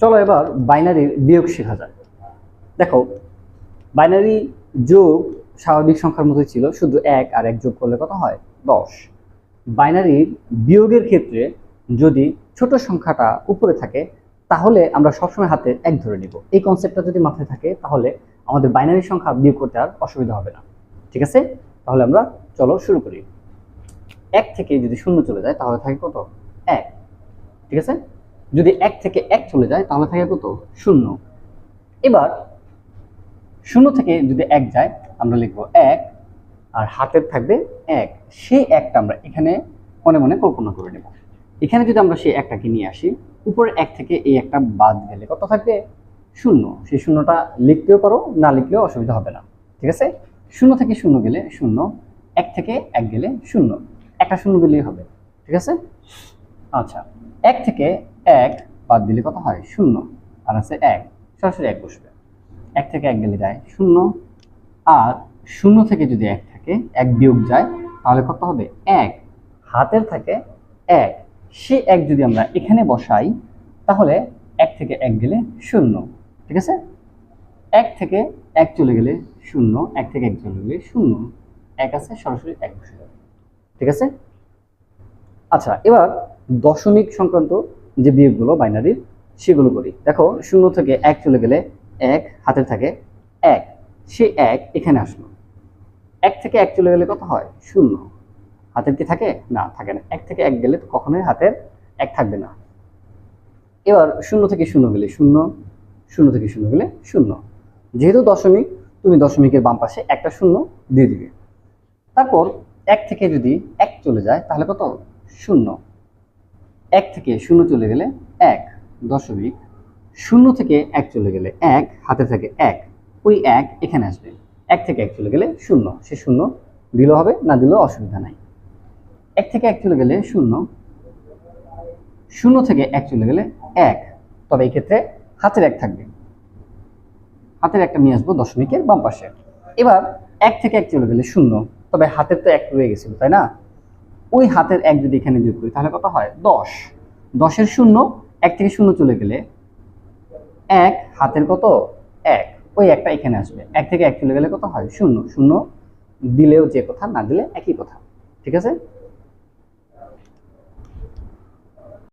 চলো এবার বাইনারির বিয়োগ শেখা যায় দেখো বাইনারি যোগ স্বাভাবিক সংখ্যার মতোই ছিল, শুধু এক আর এক যোগ করলে কত হয়? দশ। বাইনারির বিয়োগের ক্ষেত্রে যদি ছোট সংখ্যাটা উপরে থাকে, তাহলে আমরা সবসময় হাতে এক ধরে নিব। এই কনসেপ্টটা যদি মাথায় থাকে, তাহলে আমাদের বাইনারি সংখ্যা বিয়োগ করতে আর অসুবিধা হবে না। ঠিক আছে? তাহলে আমরা চলো শুরু করি। এক থেকে যদি শূন্য চলে যায়, তাহলে থাকে কত? এক। ঠিক আছে? যদি এক থেকে এক চলে যায়, তাহলে থাকে কত? শূন্য। এবার, শূন্য থেকে যদি এক যায়, আমরা লিখব এক, আর হাতের থাকবে এক। সেই একটা আমরা এখানে মনে মনে কল্পনা করে নেব। এখানে যদি আমরা সেই একটাকে নিয়ে আসি উপরে এক থেকে এই একটা বাদ গেলে কত থাকবে? শূন্য। সেই শূন্যটা লিখতেও পারো, না লিখলেও অসুবিধা হবে না। ঠিক আছে? শূন্য থেকে শূন্য গেলে শূন্য, এক থেকে এক গেলে শূন্য। একটা শূন্য দিলেই হবে। ঠিক আছে? আচ্ছা এক থেকে এক বাদ দিলে কত হয়? শূন্য। আর আছে এক, সরাসরি এক বসবে। এক থেকে এক গেলে যায় শূন্য। আর শূন্য থেকে যদি এক থাকে, এক বিয়োগ যায়, তাহলে কত হবে? এক। হাতের থাকে এক। সে এক যদি আমরা এখানে বসাই, তাহলে এক থেকে এক গেলে শূন্য। ঠিক আছে? এক থেকে এক চলে গেলে শূন্য, এক থেকে এক চলে গেলে শূন্য। এক আছে, সরাসরি এক বসে যাবে। ঠিক আছে? আচ্ছা এবার দশমিক সংক্রান্ত যে বিয়োগগুলো বাইনারির সেগুলো করি। দেখো, শূন্য থেকে এক চলে গেলে এক, হাতের থাকে এক। সে এক এখানে আসলো। এক থেকে এক চলে গেলে কত হয়? শূন্য। হাতের কি থাকে? না থাকে না। এক থেকে এক গেলে তো কখনোই হাতের এক থাকবে না। এবার শূন্য থেকে শূন্য গেলে শূন্য শূন্য থেকে শূন্য গেলে শূন্য। যেহেতু দশমিক, তুমি দশমিকের বাম পাশে একটা শূন্য দিয়ে দিবে। তারপর এক থেকে যদি এক চলে যায়, তাহলে কত? শূন্য। এক থেকে শূন্য চলে গেলে এক দশমিক শূন্য থেকে এক চলে গেলে এক, হাতে থাকে এক। ওই এক এখানে আসবে। এক থেকে এক চলে গেলে শূন্য। সে শূন্য দিলেও হবে, না দিলেও অসুবিধা নাই। এক থেকে এক চলে গেলে শূন্য। শূন্য থেকে এক চলে গেলে এক। তবে এই ক্ষেত্রে হাতের এক থাকবে। হাতের একটা নিয়ে আসব দশমিকের বাম পাশে। এবার এক থেকে এক চলে গেলে শূন্য। তবে হাতের তো এক রয়ে গেছিল, তাই না? ওই হাতের এক যদি এখানে যোগ করি, তাহলে কত হয়? দশ। দশের শূন্য, এক থেকে শূন্য চলে গেলে এক, হাতের কত? এক। ওই একটা এখানে আসবে। এক থেকে এক চলে গেলে কত হয়? শূন্য। শূন্য দিলেও যে কথা, না দিলে একই কথা। ঠিক আছে?